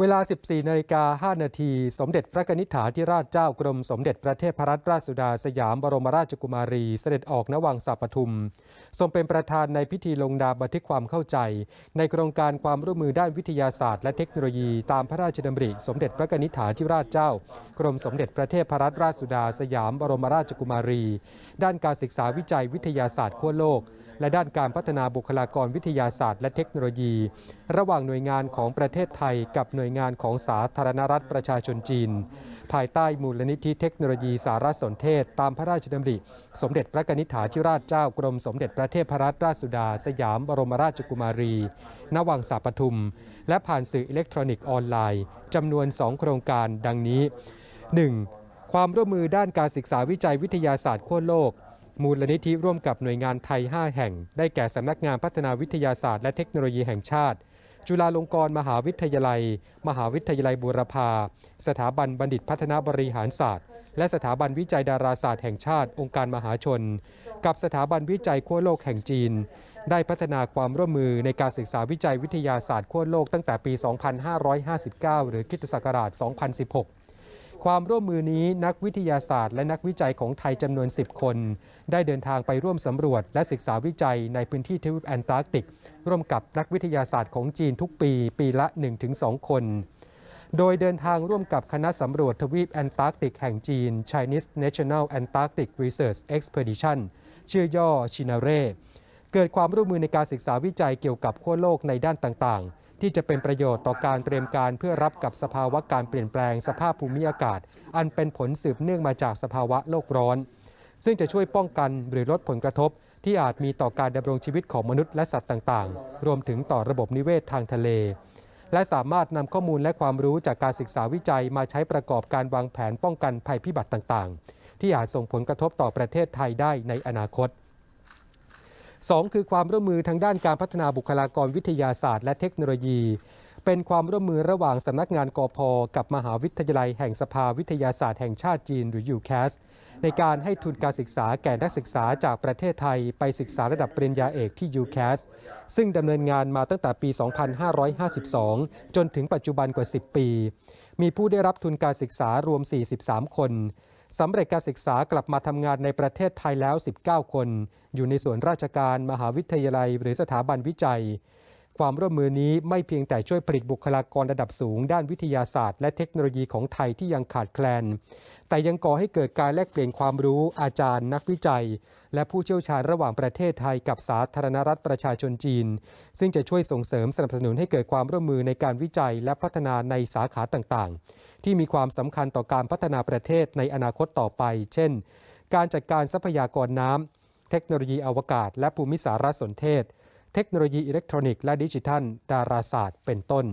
เวลา 14นาฬิกา5นาที สมเด็จพระนิษฐาธิราชเจ้ากรมสมเด็จพระเทพรัตนราชสุดาสยามบรมราชกุมารี เสด็จออกณวังสาปทุม ทรงเป็นประธานในพิธีลงนามบันทึกความเข้าใจ ในโครงการความร่วมมือด้านวิทยาศาสตร์และเทคโนโลยีตามพระราชดำริ สมเด็จพระนิษฐาธิราชเจ้า กรมสมเด็จพระเทพรัตนราชสุดาสยามบรมราชกุมารี ด้านการศึกษาวิจัยวิทยาศาสตร์ขั้วโลก และด้านการพัฒนาบุคลากรวิทยาศาสตร์และเทคโนโลยี ระหว่างหน่วยงานของประเทศไทยกับหน่วยงานของสาธารณรัฐประชาชนจีน ภายใต้มูลนิธิเทคโนโลยีสารสนเทศ ตามพระราชดำริ สมเด็จพระนิษฐาธิราชเจ้ากรมสมเด็จพระเทพรัตนราชสุดา สยามบรมราชกุมารี ณ วังสาปทุม และผ่านสื่ออิเล็กทรอนิกส์ออนไลน์จำนวน 2 โครงการดังนี้ 1. ความร่วมมือด้านการศึกษาวิจัยวิทยาศาสตร์ขั้วโลก มูลนิธิร่วมกับหน่วยงานไทย 5 แห่ง ได้แก่สำนักงานพัฒนาวิทยาศาสตร์และเทคโนโลยีแห่งชาติ จุฬาลงกรณ์มหาวิทยาลัย มหาวิทยาลัยบูรพา สถาบันบัณฑิตพัฒนาบริหารศาสตร์ และสถาบันวิจัยดาราศาสตร์แห่งชาติ องค์การมหาชน กับสถาบันวิจัยขั้วโลกแห่งจีน ได้พัฒนาความร่วมมือในการศึกษาวิจัยวิทยาศาสตร์ขั้วโลกตั้งแต่ปี 2559 หรือคิศักราช 2016 ความร่วมมือนี้นักวิทยาศาสตร์และนักวิจัยของไทยจำนวน 10 คน ได้เดินทางไปร่วมสำรวจและศึกษาวิจัยในพื้นที่ทวีปแอนตาร์กติก ร่วมกับนักวิทยาศาสตร์ของจีนทุกปี ปีละ 1-2 คน โดยเดินทางร่วมกับคณะสำรวจทวีปแอนตาร์กติกแห่งจีน Chinese National Antarctic Research Expedition ชื่อย่อชินาเร่เกิดความร่วมมือในการศึกษาวิจัยเกี่ยวกับขั้วโลกในด้านต่างๆ ที่จะเป็นประโยชน์ต่อการเตรียมการเพื่อรับกับสภาวะการเปลี่ยนแปลงสภาพภูมิอากาศ อันเป็นผลสืบเนื่องมาจากสภาวะโลกร้อน ซึ่งจะช่วยป้องกันหรือลดผลกระทบ ที่อาจมีต่อการดำรงชีวิตของมนุษย์และสัตว์ต่างๆ รวมถึงต่อระบบนิเวศทางทะเล และสามารถนำข้อมูลและความรู้จากการศึกษาวิจัยมาใช้ประกอบการวางแผนป้องกันภัยพิบัติต่างๆ ที่อาจส่งผลกระทบต่อประเทศไทยได้ในอนาคต 2 คือความร่วมมือทางด้านการพัฒนาบุคลากรวิทยาศาสตร์และเทคโนโลยี เป็นความร่วมมือระหว่างสำนักงานกพกับมหาวิทยาลัยแห่งสภาวิทยาศาสตร์แห่งชาติจีนหรือ UCAS ในการให้ทุนการศึกษาแก่นักศึกษาจากประเทศไทย ไปศึกษาระดับปริญญาเอกที่ UCAS ซึ่งดำเนินงานมาตั้งแต่ปี 2552 จนถึงปัจจุบันกว่า 10 ปี มีผู้ได้รับทุนการศึกษารวม 43 คน สำเร็จการศึกษากลับมาทำงานในประเทศไทยแล้ว 19 คน อยู่ในส่วนราชการมหาวิทยาลัย หรือสถาบันวิจัย ความร่วมมือนี้ไม่เพียงแต่ช่วยผลิตบุคลากรระดับสูง ด้านวิทยาศาสตร์ และเทคโนโลยีของไทยที่ยังขาดแคลน แต่ยังก่อให้เกิดการแลกเปลี่ยนความรู้อาจารย์ นักวิจัย และผู้เชี่ยวชาญระหว่างประเทศไทยกับสาธารณรัฐประชาชนจีน ซึ่งจะช่วยส่งเสริมสนับสนุนให้เกิดความร่วมมือในการวิจัย และพัฒนาในสาขาต่างๆ ที่มีความสำคัญต่อการพัฒนาประเทศในอนาคตต่อไป เช่น การจัดการทรัพยากรน้ำเทคโนโลยีอวกาศ และภูมิสารสนเทศ เทคโนโลยีอิเล็กทรอนิกส์และดิจิทัล ดาราศาสตร์ เป็นต้น